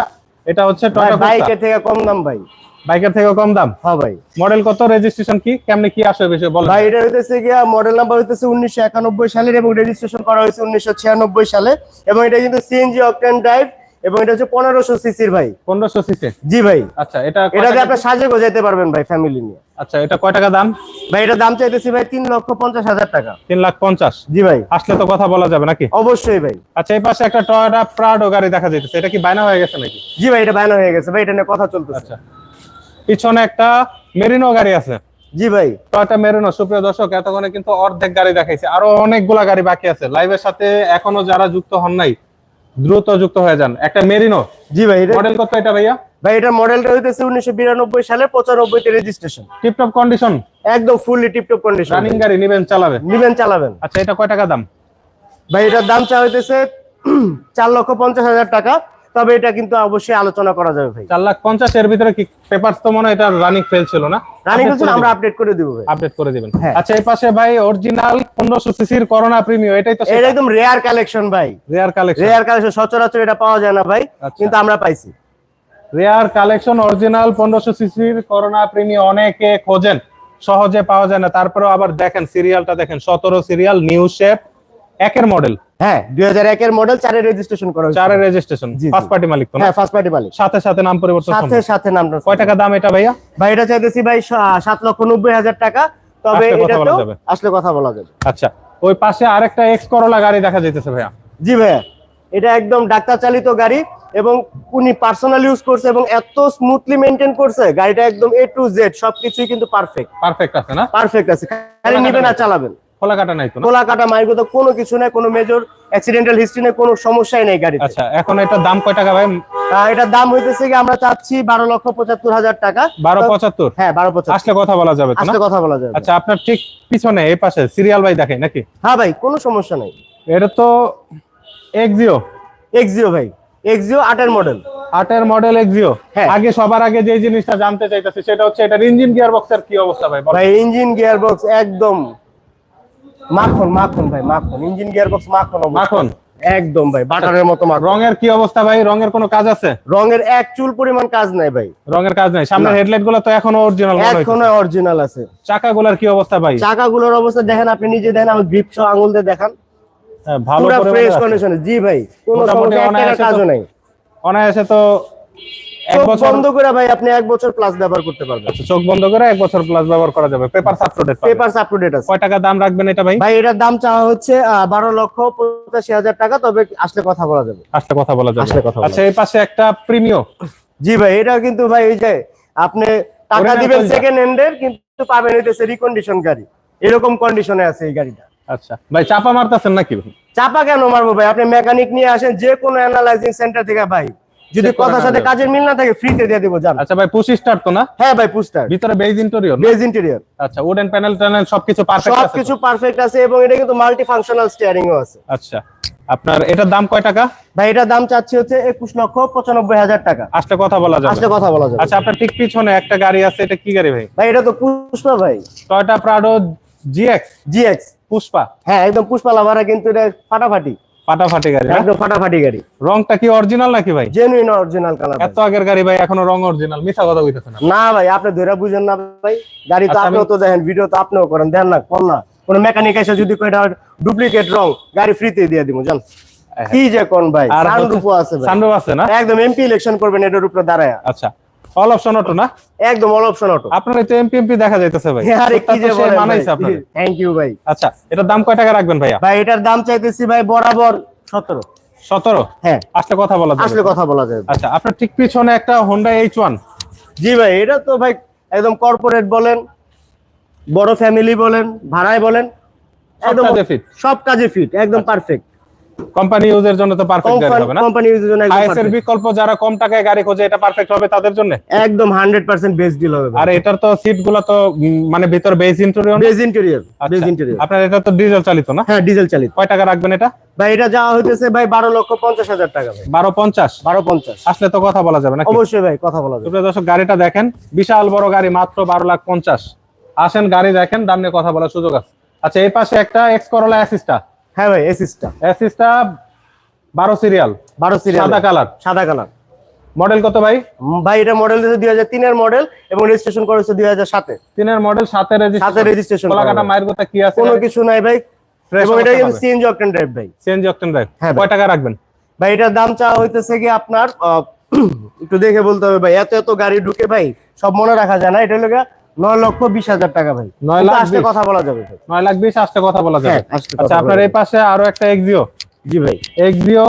এটা হচ্ছে ভাই বাইকের থেকে কম দাম ভাই। বাইকের থেকেও কম দাম? হ্যাঁ ভাই। মডেল কত? রেজিস্ট্রেশন কি? কেমনে কি আসবে বিষয় বলেন। ভাই এটা হইতেছে গিয়া মডেল নাম্বার হইতেছে উনিশশো একানব্বই সালের এবং রেজিস্ট্রেশন করা হয়েছে উনিশশো ছিয়ানব্বই সালে। এবং এটা কিন্তু সিএনজি অকটেন ড্রাইভ এবং এটা হচ্ছে পনেরোশো সিসির ভাই। পনেরোশো সিসি জি ভাই। আচ্ছা এটা এটা দিয়ে আপনি সাজে গোজাইতে পারবেন ভাই ফ্যামিলি নিয়ে। আচ্ছা এটা কয় টাকা দাম? ভাই এটা দাম চাইতেছি ভাই তিন লক্ষ পঞ্চাশ হাজার টাকা। তিন লাখ পঞ্চাশ? জি ভাই। আসলে তো কথা বলা যাবে নাকি? অবশ্যই ভাই। আচ্ছা এই পাশে একটা টয়োটা প্রাডো গাড়ি দেখা যাইতেছে। এটা কি বায়না হয়ে গেছে নাকি? জি ভাই এটা বায়না হয়ে গেছে। ভাই এটা নিয়ে কথা চলতেছে। আচ্ছা। পিছনে একটা মেরিনো গাড়ি আছে। জি ভাই। টয়টা মেরিনো? সুপ্রিয় দর্শক এতক্ষণে কিন্তু অর্ধেক গাড়ি দেখাইছে। আরও অনেকগুলা গাড়ি বাকি আছে। লাইভের সাথে এখনও যারা যুক্ত হন নাই দ্রুত যুক্ত হয়ে যান। একটা মেরিনো? জি ভাই এটা মডেল কত এটা ভাইয়া? ভাই এটার মডেলটা হইতেছে উনিশশো বিরানব্বই সালে পঁচানব্বই তে রেজিস্ট্রেশন টিপটপ কন্ডিশন একদম ফুললি টিপটপ কন্ডিশন রানিং গাড়ি নিবেন চালাবে নিবেন চালাবেন। আচ্ছা এটা কয় টাকা দাম? ভাই এটার দাম চা হইতেছে চার লক্ষ পঞ্চাশ হাজার টাকা। তবে এটা কিন্তু অবশ্যই আলোচনা করা যাবে ভাই। চার লাখ পঞ্চাশ এর ভিতরে কি পেপারস তো মনে এটা রানিং ফেল ছিল না? রানিং হচ্ছে আমরা আপডেট করে দিব ভাই। আপডেট করে দিবেন। হ্যাঁ। আচ্ছা এই পাশে ভাই অরিজিনাল পনেরোশো সিসির করোনা প্রিমিয়াম এটাই তো এটা একদম রেয়ার কালেকশন ভাই। রেয়ার কালেকশন রেয়ার কালেকশন সচরাচর এটা পাওয়া যায় না ভাই আচ্ছা। কিন্তু আমরা পাইছি। রেয়ার কালেকশন অরিজিনাল পনেরোশো সিসির করোনা প্রিমিয়াম অনেকে খোঁজেন সহজে পাওয়া যায় না। তারপরেও আবার দেখেন সিরিয়ালটা দেখেন সতেরো সিরিয়াল নিউ শেপ একের মডেল হ্যাঁ দুই হাজার একের মডেল চারের রেজিস্ট্রেশন করা চারের রেজিস্ট্রেশন জি, জি। ফার্স্ট পার্টি মালিক হ্যাঁ ফার্স্ট পার্টি মালিক। সাথে সাথে নাম পরিবর্তন সাথে সাথে নামটা কয় টাকা দাম এটা ভাইয়া? ভাই এটা চাইতেছি ভাই সাত লক্ষ নব্বই হাজার টাকা। তবে এটা তো আসলে কথা বলা যাবে। আচ্ছা ওই পাশে আরেকটা এক্স করোলা গাড়ি দেখা যাইতেছে ভাইয়া। জি ভাইয়া এটা একদম ডাক্তার চালিত গাড়ি এবং উনি পার্সোনাল ইউজ করছে এবং এত স্মুথলি মেনটেন করছে গাড়িটা একদম এ টু জেড সবকিছুই কিন্তু পারফেক্ট পারফেক্ট আছে না? পারফেক্ট আছে। খালি নিবেন আর চালাবেন। খোলা কাটা নাই তো খোলা কাটা মাইগত কোনো কিছু নেই কোনো মেজর অ্যাক্সিডেন্টাল হিস্ট্রি নেই কোনো সমস্যাই নেই গাড়িতে। আচ্ছা এখন দাম কয় টাকা ভাই? এটার দাম হইতেছে কি আমরা চাচ্ছি বারো লক্ষ পঁচাত্তর হাজার টাকা। বারো পঁচাত্তর? হ্যাঁ বারো পঁচাত্তর। আসলে কথা বলা যাবে আসলে কথা বলা যাবে। আচ্ছা আপনার ঠিক পিছনে এই পাশে সিরিয়াল ভাই দেখে নাকি? হ্যাঁ ভাই কোনো সমস্যা নেই। এটা তো এক্সিও এক্সিও ভাই এক্সিও আটের মডেল আটের মডেল এক্সিও হ্যাঁ। আগে সবার আগে যে জিনিসটা জানতে চাইতেছি সেটা হচ্ছে এটার ইঞ্জিন গিয়ার বক্সের কি অবস্থা ভাই ভাই ইঞ্জিন গিয়ার বক্স একদম মাখন মাখন ভাই মাখন। ইঞ্জিন গিয়ার বক্স মাখন মাখন? একদম ভাই বাটারের মতো মাখন। রঙের কি অবস্থা ভাই? রঙের কোনো কাজ আছে? রঙের এক চুল পরিমাণ কাজ নাই ভাই। রঙের কাজ নাই। সামনের হেডলাইটগুলো তো এখনও অরিজিনাল এখনও অরিজিনাল আছে। চাকা গুলার কি অবস্থা ভাই? চাকা চাকাগুলোর অবস্থা দেখেন আপনি নিজে দেখেন আমি গ্রিপ সহ আঙুল দিয়ে দেখান। হ্যাঁ, ভালো ফ্রেশ কন্ডিশনে জি ভাই কোনো মোটামুটি সমস্যা কাজও নাই। অনায়াসে তো চোখ বন্ধ করে ভাই আপনি এক বছর প্লাস ব্যবহার করতে পারবেন। আচ্ছা, চোখ বন্ধ করে এক বছর প্লাস ব্যবহার করা যাবে। পেপার আছে। কয় টাকা দাম রাখবেন এটা ভাই? ভাই এটার দাম চাওয়া হচ্ছে আহ, বারো লক্ষ পঁচাশি হাজার টাকা তবে আসলে কথা বলা যাবে। আসলে কথা বলা যাবে। আসলে কথা আচ্ছা এই পাশে একটা প্রিমিয়ম জি ভাই এটা কিন্তু ভাই ওই যে আপনি টাকা দিবেন সেকেন্ড হ্যান্ডের কিন্তু পাবেন হইতেছে রিকন্ডিশন গাড়ি। এরকম কন্ডিশনে আছে এই গাড়িটা। আচ্ছা ভাই চাপা মারতেছেন নাকি চাপা কেন মারবো ভাই? আপনি মেকানিক নিয়ে আসেন যে কোনো অ্যানালাইজিং সেন্টার থেকে ভাই। যদি কথার সাথে কাজের মিল না থাকে ফ্রিতে দিয়ে দিব জান। আচ্ছা ভাই পুশি স্টার তো না? হ্যাঁ ভাই পুস্টার ভিতরে বেজ ইন্টেরিয়র বেজ ইন্টেরিয়র আচ্ছা উডেন প্যানেল ট্যানেল সবকিছু পারফেক্ট আছে সবকিছু পারফেক্ট আছে এবং এটা কিন্তু মাল্টি ফাংশনাল স্টিয়ারিং ও আছে। আচ্ছা আপনার এটার দাম কয় টাকা? ভাই এটার দাম চাচ্ছি হচ্ছে একুশ লক্ষ পঁচানব্বই হাজার টাকা। আসলে কথা বলা যাবে। আসলে কথা বলা যাবে। আচ্ছা আপনার ঠিক পিছনে একটা গাড়ি আছে এটা কি গাড়ি ভাই? ভাই এটা তো পুষ্পা ভাই। টয়টা প্রাডো জিএক্স জিএক্স পুষ্পা? হ্যাঁ একদম পুষ্পা লাভারা কিন্তু এটা ফাটাফাটি। ফাটাফাটি গাড়ি না? একদম ফাটাফাটি গাড়ি। রংটা কি অরিজিনাল নাকি ভাই? জেনুইন অরিজিনাল কালার এত আগের গাড়ি ভাই এখনও রং অরিজিনাল মিথ্যা কথা কইতেছে না না ভাই আপনি ধরে বুঝেন না ভাই। গাড়ি তো আচ্ছা, আপনিও তো দেখেন ভিডিও তো আপনিও করেন দেন না কোন না। কোন মেকানিক এসে যদি কয়টা ডুপ্লিকেট রং গাড়ি ফ্রিতে দিয়ে দিব জান? কি যে কোন ভাই আর সানরুফও আছে ভাই। সানরুফ আছে না? একদম এমপি ইলেকশন করবেন এটার উপরে দাঁড়ায়। আচ্ছা। অল অপশন অটো না? একদম অল অপশন অটো আপনার তো এমপি এমপি দেখা যাইতেছে ভাই। আরে কি যে বলেন মানাইছে আপনার থ্যাংক ইউ ভাই। আচ্ছা এটার দাম কয় টাকা রাখবেন ভাইয়া? ভাই এটার দাম চাইতেছি ভাই বরাবর সতেরো। সতেরো? হ্যাঁ। আসলে কথা বলা যাবে। আসলে কথা বলা যাবে। আচ্ছা আপনার ঠিক পিছনে একটা এইচ ওয়ান জি ভাই এটা তো ভাই একদম কর্পোরেট বলেন বড় ফ্যামিলি বলেন ভাড়ায় বলেন একদম সব কাজে ফিট একদম পারফেক্ট কোম্পানি ইউজের জন্য তো পারফেক্ট গাড়ি হবে না? কোম্পানি ইউজের জন্য একদম আইএস এর perfect। বিকল্প যারা কম টাকায় গাড়ি খোঁজে এটা পারফেক্ট হবে তাদের জন্য? একদম 100% বেস্ট ডিল হবে আর এটার তো সিটগুলো তো মানে ভিতর beige interior beige interior beige interior আপনার এটা তো ডিজেল চালিত না? হ্যাঁ ডিজেল চালিত। কয় টাকা রাখবেন এটা? ভাই এটা যাওয়া হইতেছে ভাই 12 লক্ষ 50 হাজার টাকা ভাই। বারো পঞ্চাশ? 12 50 আসলে তো কথা বলা যাবে না অবশ্যই ভাই কথা বলা যাবে। দর্শক গাড়িটা দেখেন বিশাল বড় গাড়ি মাত্র বারো লাখ পঞ্চাশ। আসেন গাড়ি দেখেন দাম নিয়ে কথা বলার সুযোগ আছে। আচ্ছা এই পাশে একটা এক্স করোলা অ্যাসিস্টা হ্যাঁ ভাই এসিসটা অ্যাসিস্টা বারো সিরিয়াল। 12 সিরিয়াল। সাদা কালার। সাদা কালার। মডেল কত ভাই? ভাই এটা মডেল দিয়েছে 2003 এর মডেল এবং রেজিস্ট্রেশন করেছে 2007 এ তিনের মডেল সাথে সাথে রেজিস্ট্রেশন কোলাকাটা মায়ের কথা কি আছে? কোনো কিছু নাই ভাই। এবং এটা কিন্তু। সিএনজি অকটেন ড্রাইভ ভাই। সিএনজি অকটেন ড্রাইভ হ্যাঁ। কয় টাকা রাখবেন? ভাই এটার দাম চাওয়া হইতেছে কি আপনার একটু দেখে বলতে হবে ভাই। এত এত গাড়ি ঢুকে ভাই সব মনে রাখা যায় না। এটা হলো নয় লক্ষ বিশ হাজার টাকা ভাই। নয় লাখ আসলে কথা বলা যাবে নয় লাখ বিশ আসতে কথা বলা যাবে। হ্যাঁ, আসতে আচ্ছা আপনার। এই পাশে আরও একটা এক্সিও জি ভাই। Axio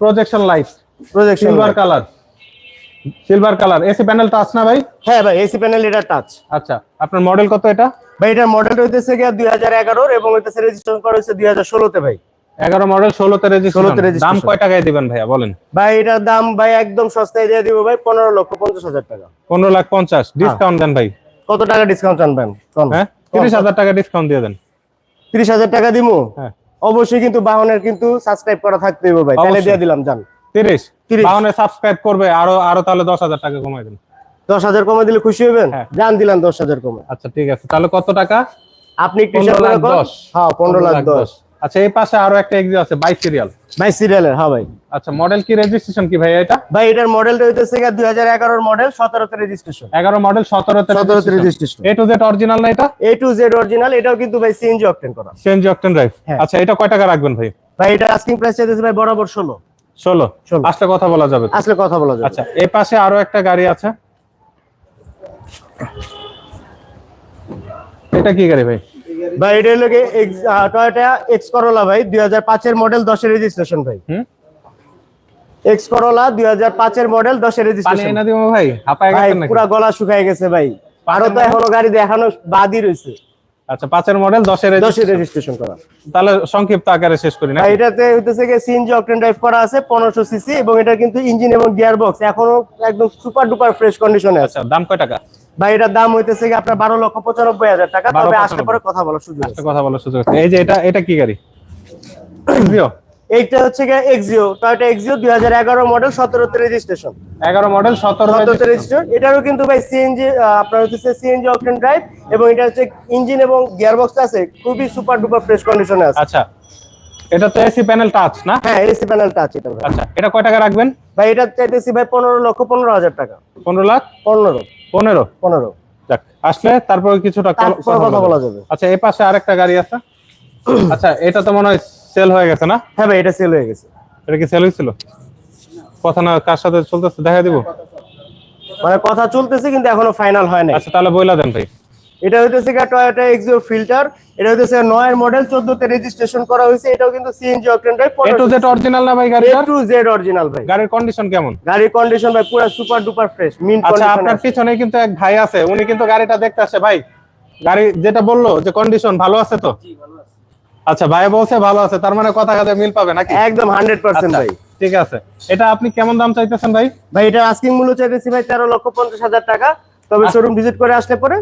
projection light projection silver colour silver colour AC panel touch না ভাই? হ্যাঁ ভাই এসি প্যানেল এটা টাচ আচ্ছা আপনার মডেল কত এটা? ভাই এটার মডেল হইতেছে গিয়ে দুই হাজার এগারোর এবং হইতেছে রেজিস্ট্রেশন করা হয়েছে দুই হাজার ষোলোতে ভাই। এগারো মডেল ষোলোতে 16 তে রেজিস্ট্রেশন দাম registration। কয় টাকায় দিবেন ভাইয়া বলেন। ভাই এটার দাম ভাই একদম সস্তায় দিয়ে দিব ভাই পনেরো লক্ষ পঞ্চাশ হাজার টাকা। পনেরো লাখ পঞ্চাশ। হ্যাঁ। ডিসকাউন্ট দেন ভাই। কত টাকা ডিসকাউন্ট আনবেন? হ্যাঁ? তিরিশ হাজার টাকা ডিসকাউন্ট দিয়ে দেন। তিরিশ হাজার টাকা দিমু? হ্যাঁ। অবশ্যই কিন্তু বাহনের কিন্তু সাবস্ক্রাইব করা থাকতে হবে ভাই। তাহলে দিয়ে দিলাম জান। তিরিশ? 30 বাহনে সাবস্ক্রাইব করবে আরও আরও তাহলে দশ হাজার টাকা কমাই দেন। দশ হাজার কমে দিলে খুশি হবেন হ্যাঁ। জান দিলাম দশ হাজার কমে আচ্ছা ঠিক আছে। তাহলে কত টাকা? আপনি পনেরো লাখ। দশ। হ্যাঁ পনেরো লাখ দশ। আচ্ছা এই পাশে আরও একটা এক্সিও আছে বাইক সিরিয়াল। ভাই সিরিয়ালের হ্যাঁ ভাই। আচ্ছা মডেল কি রেজিস্ট্রেশন কি ভাই এটা? ভাই এটার মডেলটা হইতেছে দুই হাজার এগারোর মডেল সতেরোতে রেজিস্ট্রেশন এগারো মডেল সতেরোতে সতেরোতে registration A to Z original না এটা? এ টু জেড অরিজিনাল এটাও কিন্তু ভাই সিএনজি অকটেন করা। CNG octane drive. আচ্ছা এটা কয় টাকা রাখবেন ভাই? ভাই এটা আস্কিং প্রাইস চাইতেছে ভাই বরাবর ষোলো। ষোলো? ষোলো। আসলে কথা বলা যাবে আসলে কথা বলা যাবে। আচ্ছা এই পাশে আরও একটা গাড়ি আছে। এটা কি গাড়ি ভাই? ভাই এটা হলো টয়োটা এক্স করোলা ভাই দুই হাজার পাঁচের মডেল দশের রেজিস্ট্রেশন ভাই। এক্স করোলা দুই হাজার পাঁচের মডেল দশের রেজিস্ট্রেশন ভাই হাঁপায় ভাই নাকি? পুরা গলা শুকায় গেছে ভাই। আরও তো এখনও গাড়ি দেখানো বাদই রয়েছে আচ্ছা পাঁচের মডেল দশের দশের রেজিস্ট্রেশন করা। তাহলে সংক্ষিপ্ত আকারে শেষ করি না এটাতে হইতেছে গিয়ে সিএনজি অকটেন ড্রাইভ করা আছে পনেরোশো সিসি এবং এটা কিন্তু ইঞ্জিন এবং গিয়ার বক্স এখনও একদম সুপার ডুপার ফ্রেশ কন্ডিশনে আছে। আচ্ছা দাম কয় টাকা? ভাই এটার দাম হইতেছে গিয়ে আপনার বারো লক্ষ পঁচানব্বই হাজার টাকা। 12 তবে 95 পরে কথা বলার সুযোগ আছে। কথা বলার সুযোগ এই যে এটা এটা কি গাড়ি? এইটা হচ্ছে গিয়ে এক্সিও টয়োটা এক্সিও দুই হাজার এগারো মডেল সতেরোতে রেজিস্ট্রেশন এগারো মডেল সতেরো সতেরোতে রেজিস্ট্রেশন এটারও কিন্তু ভাই সিএনজি আপনার হচ্ছে সিএনজি অকটেন ড্রাইভ এবং এটা হচ্ছে ইঞ্জিন এবং গিয়ার বক্স আছে খুবই সুপার ডুপার ফ্রেশ কন্ডিশনে আছে। আচ্ছা। এটা তো এসি প্যানেল টাচ না? হ্যাঁ এসি প্যানেল টাচ এটা আচ্ছা এটা কয় টাকা রাখবেন? ভাই এটা চাইতেছি ভাই পনেরো লক্ষ পনেরো হাজার টাকা। পনেরো লাখ? পনেরো। পনেরো? পনেরো। যাক আসলে তারপরে কিছুটা কথা বলা যাবে। আচ্ছা এই পাশে আরেকটা গাড়ি আছে। আচ্ছা এটা তো মনে হয় সেল হয়ে গেছে না? হ্যাঁ ভাই এটা সেল হয়ে গেছে। এটা কি সেল হয়েছিল? কথা না কার সাথে চলতেছে? দেখা দিব। মানে কথা চলতেছে কিন্তু এখনও ফাইনাল হয় না আচ্ছা তাহলে বইলা দেন ভাই। এটা হইতেছে কি টয়োটা এক্সিও ফিল্টার এটা হইতেছে নয়ের মডেল 14 তে রেজিস্ট্রেশন করা হয়েছে। এটাও কিন্তু CNG octane drive A to Z original না ভাই এ গাড়িটার টু জেড অরিজিনাল ভাই। গাড়ির কন্ডিশন কেমন? গাড়ির কন্ডিশন ভাই পুরো সুপার ডুপার ফ্রেশ মিন্ট আচ্ছা আপনার পিছনে কিন্তু এক ভাই আছে উনি কিন্তু গাড়িটা দেখতে আসে। ভাই গাড়ি যেটা বলল যে কন্ডিশন ভালো আছে তো? জি ভালো আছে। আচ্ছা ভাই বলছে ভালো আছে তার মানে কথা কাজে মিল পাবে নাকি? একদম 100% আচ্ছা, ভাই। ঠিক আছে। এটা আপনি কেমন দাম চাইতেছেন ভাই? ভাই এটা আস্কিং মূল্য চাইতেছি ভাই 13 লক্ষ 50 হাজার টাকা। তবে শোরুম ভিজিট করে আসলে পরে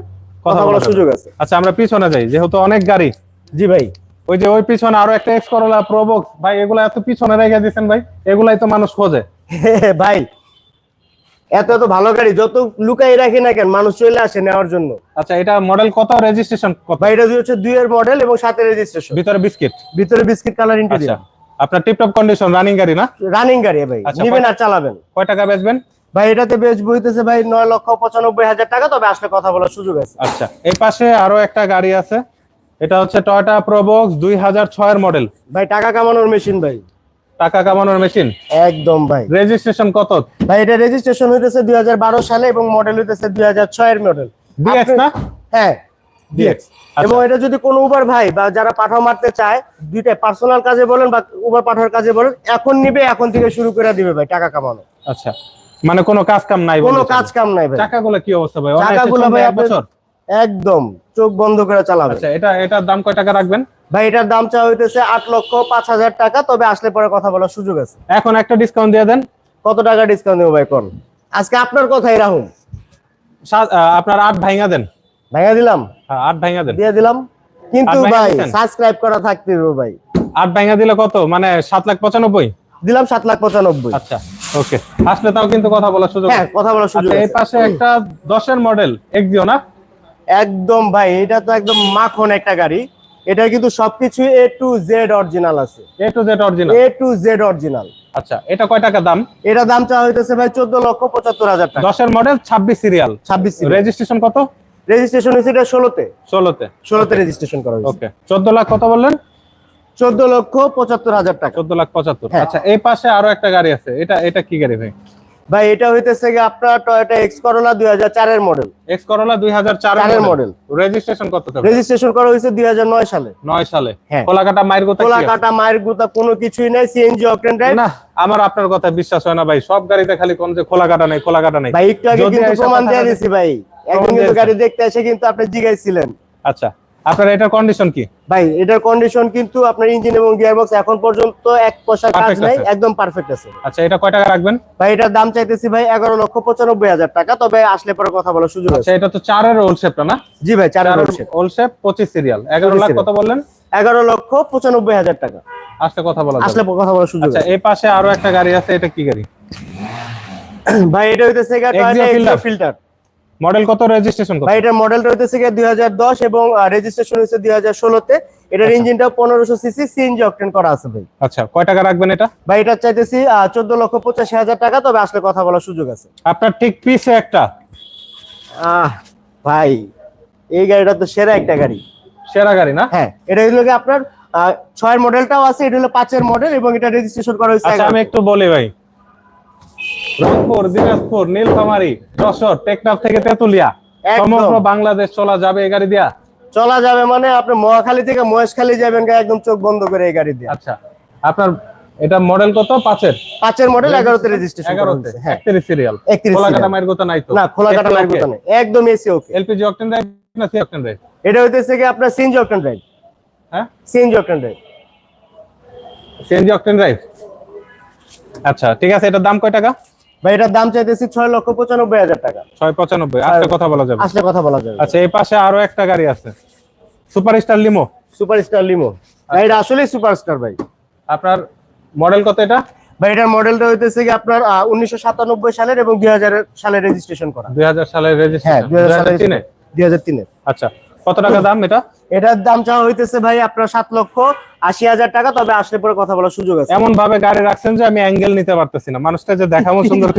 কথা বলার সুযোগ আছে। আচ্ছা আমরা পিছনে যাই যেহেতু অনেক গাড়ি। জি ভাই। ওই যে ওই পিছনে আরও একটা এক্স করোলা প্রোবক্স ভাই এগুলা এত পিছনে রেখে দিয়েছেন ভাই এগুলাই তো মানুষ খোঁজে। ভাই এত এত ভালো গাড়ি যত লুকাই রাখি না কেন মানুষ চলে আসে নেওয়ার জন্য। আচ্ছা এটা মডেল কত? রেজিস্ট্রেশন কত? ভাই এটা হচ্ছে দুই এর মডেল এবং সাথে রেজিস্ট্রেশন ভিতরে বিস্কিট ভিতরে বিস্কিট কালার আচ্ছা ইন্টেরিয়র আপনার টিপটপ কন্ডিশন রানিং গাড়ি না? রানিং গাড়ি ভাই আচ্ছা, নিবেন আর চালাবেন। কয় টাকা বেচবেন? ভাই এটাতে বেশ বইতেছে ভাই নয় লক্ষ পঁচানব্বই হাজার টাকা তবে আসলে কথা বলার সুযোগ আছে। আচ্ছা এই পাশে আরও একটা গাড়ি আছে। এটা হচ্ছে টয়োটা প্রোবক্স দুই হাজার ছয়ের মডেল। ভাই টাকা কামানোর মেশিন ভাই। টাকা কামানোর মেশিন? একদম ভাই। রেজিস্ট্রেশন কত? ভাই এটা রেজিস্ট্রেশন হইতেছে দুই হাজার বারো সালে এবং মডেল হইতেছে দুই হাজার ছয়ের মডেল ডিএক্স না? হ্যাঁ ডিএক্স এবং এটা যদি কোনো উবার ভাই বা যারা পাঠাও মারতে চায় দুইটা পার্সোনাল কাজে বলেন বা উবার পাঠানোর কাজে বলেন এখন নিবে এখন থেকে শুরু করে দিবে ভাই টাকা কামানো। আচ্ছা। মানে কোনো কাজ কাম নাই কোনো কাজ কাম নাই ভাই। চাকাগুলো কি অবস্থা ভাই? চাকাগুলো ভাই বছর? একদম চোখ বন্ধ করে চালাবে। আচ্ছা এটা এটার দাম কয় টাকা রাখবেন? ভাই এটার দাম চাওয়া হইতেছে আট লক্ষ পাঁচ হাজার টাকা তবে আসলে পরে কথা বলার সুযোগ আছে। এখন একটা ডিসকাউন্ট দিয়ে দেন। কত টাকা ডিসকাউন্ট দেবো ভাই কোন আজকে আপনার কথাই রাহুল। আপনার আট ভাঙা দেন। ভাইয়া দিলাম? হ্যাঁ, আট ভাঙা দেন। দিয়ে দিলাম। কিন্তু ভাই সাবস্ক্রাইব করা থাকতে হবে ভাই। আট ভাঙা দিলে কত? মানে সাত লাখ পঁচানব্বই? দিলাম সাত লাখ পঁচানব্বই। আচ্ছা। ওকে আসলে তাও কিন্তু কথা বলার সুযোগ হ্যাঁ কথা বলার সুযোগ আচ্ছা এই পাশে একটা দশের মডেল এক্সিও না? একদম ভাই এটা তো একদম মাখন একটা গাড়ি। এটা কিন্তু সবকিছু এ টু জেড অরিজিনাল আছে। A to Z original A to Z original আচ্ছা এটা কয় টাকা দাম? এটা দাম চাওয়া হইতেছে ভাই চোদ্দ লক্ষ পঁচাত্তর হাজার টাকা। দশের মডেল ছাব্বিশ সিরিয়াল ছাব্বিশ রেজিস্ট্রেশন কত? রেজিস্ট্রেশন হয়েছে এটা ষোলোতে। ষোলোতে। ষোলোতে রেজিস্ট্রেশন করা হয়েছে। ওকে চোদ্দ লাখ কত বললেন? চোদ্দ লক্ষ পঁচাত্তর হাজার টাকা। চোদ্দ লাখ পঁচাত্তর। হ্যাঁ। আচ্ছা এই পাশে আরও একটা গাড়ি আছে। এটা এটা কি গাড়ি ভাই? ভাই এটা হইতেছে আপনার টয়োটা এক্স করোলা দুই হাজার চারের মডেল এক্স করোলা দুই হাজার চারের চারের model। মডেল রেজিস্ট্রেশন কত টাকা রেজিস্ট্রেশন করা হয়েছে দুই হাজার নয় সালে। নয় সালে। হ্যাঁ। কোলাকাটা মায়ের গুতা কোনো কিছুই নাই সিএনজি অকটেন ড্রাইভ। না আমার আপনার কথা বিশ্বাস হয় না ভাই। সব গাড়িতে খালি কোন যে খোলা কাটা নেই খোলা কাটা নেই। ভাই একটু আগে কিন্তু প্রমাণ দিয়ে থাকে- দিছি ভাই। একদিন কিন্তু গাড়ি দেখতে এসে কিন্তু আপনি জিগাইছিলেন। আচ্ছা। আপনার এটার কন্ডিশন কি? ভাই এটার কন্ডিশন কিন্তু আপনার ইঞ্জিন এবং গিয়ারবক্স এখন পর্যন্ত এক পয়সা কাজ নাই একদম পারফেক্ট আছে। আচ্ছা এটা কয় টাকা রাখবেন? ভাই এটার দাম চাইতেছি ভাই এগারো লক্ষ পঁচানব্বই হাজার টাকা তবে আসলে পরে কথা বলার সুযোগ আছে। আচ্ছা এটা তো চারের ওল্ড শেপটা না? জি ভাই চার চারের ওল্ড শেপ পঁচিশ সিরিয়াল এগারো লাখ serial। কত বললেন? এগারো লক্ষ পঁচানব্বই হাজার টাকা। আসলে কথা বলা আসলে কথা বলার সুযোগ আচ্ছা এই পাশে আরও একটা গাড়ি আছে এটা কি গাড়ি? ভাই এটা হইতেছে filter। ফিল্টার মডেল কত রেজিস্ট্রেশন কত? ভাই এটার মডেলটা হইতেছে হাজার দশ এবং রেজিস্ট্রেশন দুই হাজার ষোলোতে। এটার। ইঞ্জিনটা পনেরোশো সিসি সিএনজি অকটেন করা আছে ভাই। আচ্ছা কয় টাকা রাখবেন এটা? ভাই এটা চাইতেছি চোদ্দ লক্ষ পঁচাশি হাজার টাকা তবে আসলে কথা বলার সুযোগ আছে। আপনার ঠিক পিছে একটা। আহ ভাই এই গাড়িটা তো সেরা একটা গাড়ি। সেরা গাড়ি না? হ্যাঁ এটা হলো কি আপনার ছয়ের মডেলটাও আছে এটা হলো পাঁচের মডেল এবং এটা রেজিস্ট্রেশন করা হয়েছে আচ্ছা আমি একটু বলি ভাই রংপুর দিনাজপুর নীলফামারী যশোর টেকনাফ থেকে তেতুলিয়া। সমগ্র বাংলাদেশ চলা যাবে এই গাড়ি দিয়া? চলা যাবে মানে আপনি মহাখালী থেকে মহেশখালী যাবেন একদম চোখ বন্ধ করে এই গাড়ি দিয়ে। আচ্ছা। আপনার এটা মডেল কত? পাঁচের? পাঁচের মডেল এগারোতে রেজিস্ট্রেশন এগারোতে হ্যাঁ। একত্রিশ সিরিয়াল 31 খোলা কাটা serial। মায়ের কথা নাই তো? না কথা নেই একদম AC okay LPG octane drive না সি অকটেন ড্রাইভ এটা হইতেছে কি আপনার সিএনজি অকটেন ড্রাইভ হ্যাঁ? CNG octane drive CNG octane drive আচ্ছা ঠিক আছে এটার দাম কয় টাকা? ভাই এটার দাম চাইতেছি ছয় লক্ষ পঁচানব্বই হাজার টাকা। ছয় পঁচানব্বই আজকে কথা বলা যাবে। আসলে কথা বলা যাবে। আচ্ছা এই পাশে আরও একটা গাড়ি আছে। Super star limo. Superstar limo. ভাই এটা আসলে সুপারস্টার ভাই। আপনার মডেল কত এটা? ভাই এটার মডেলটা হইতেছে কি আপনার উনিশশো সাতানব্বই সালের এবং দুই হাজার সালে রেজিস্ট্রেশন করা। দুই সালের হ্যাঁ রেজিস্ট্রেশন দুই হাজার সালে তিনে দুই হাজার তিনের আচ্ছা কত টাকা দাম এটা? এটার দাম চাওয়া হইতেছে ভাই আপনার সাত লক্ষ আশি হাজার টাকা তবে আসলে পরে কথা বলার সুযোগ আছে। এমন ভাবে গাড়ি রাখছেন যে আমি অ্যাঙ্গেল নিতে পারতেছি না। মানুষটা যে দেখাবো সুন্দর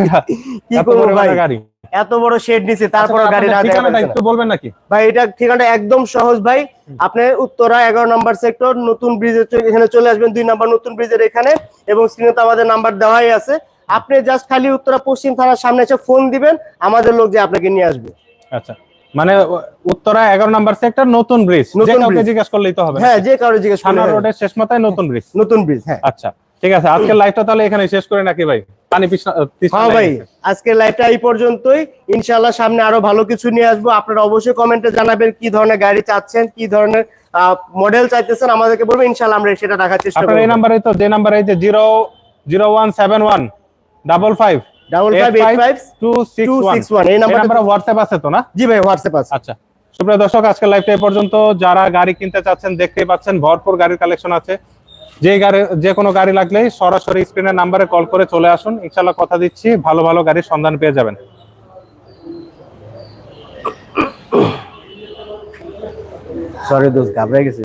কি করব ভাই? গাড়ি। এত বড় শেড নিছে তারপর আচ্ছা, গাড়ি না ঠিকানাটা একটু বলবেন নাকি? ভাই এটা ঠিকানা একদম সহজ ভাই। আপনি উত্তরা এগারো নাম্বার সেক্টর নতুন ব্রিজের এখানে চলে আসবেন দুই নম্বর নতুন ব্রিজের এখানে এবং স্ক্রিনে তো আমাদের নাম্বার দেওয়াই আছে। আপনি জাস্ট খালি উত্তরা পশ্চিম থানার সামনে এসে ফোন দিবেন আমাদের লোক যে আপনাকে নিয়ে আসবে। আচ্ছা। মানে উত্তরা এগারো নাম্বার সেক্টর নতুন ব্রিজ যে নতুন কাউকে। জিজ্ঞাসা করলেই তো হবে হ্যাঁ যে কারও জিজ্ঞেস থানা রোডের শেষ মাথায় নতুন ব্রিজ নতুন ব্রিজ হ্যাঁ। আচ্ছা ঠিক আছে আজকের লাইভটা তাহলে এখানে শেষ করে নাকি ভাই? পানি হ্যাঁ ভাই আজকের লাইভটা এই পর্যন্তই। ইনশাআল্লাহ সামনে আরও ভালো কিছু নিয়ে আসব। আপনারা অবশ্যই কমেন্টে জানাবেন কি ধরনের গাড়ি চাচ্ছেন কি ধরনের মডেল চাইতেছেন আমাদেরকে বলবেন। ইনশাআল্লাহ আমরা সেটা রাখার চেষ্টা আপনার এই নাম্বারে তো যে নাম্বার যে zero zero one seven one double five double five eight five two six six one এই এই নাম্বার হোয়াটসঅ্যাপ আছে তো না? জি ভাই হোয়াটসঅ্যাপ আছে। আচ্ছা। সুপ্রিয় দর্শক আজকের লাইভটা এ পর্যন্ত। যারা গাড়ি কিনতে চাচ্ছেন দেখতেই পাচ্ছেন ভরপুর গাড়ির কালেকশন আছে। যে গাড়ি যে কোনো গাড়ি লাগলেই সরাসরি স্ক্রিনের নাম্বারে কল করে চলে আসুন। ইনশাল্লাহ কথা দিচ্ছি ভালো ভালো গাড়ির সন্ধান পেয়ে যাবেন। সরি দোস্ত ঘাবড়ে গেছি।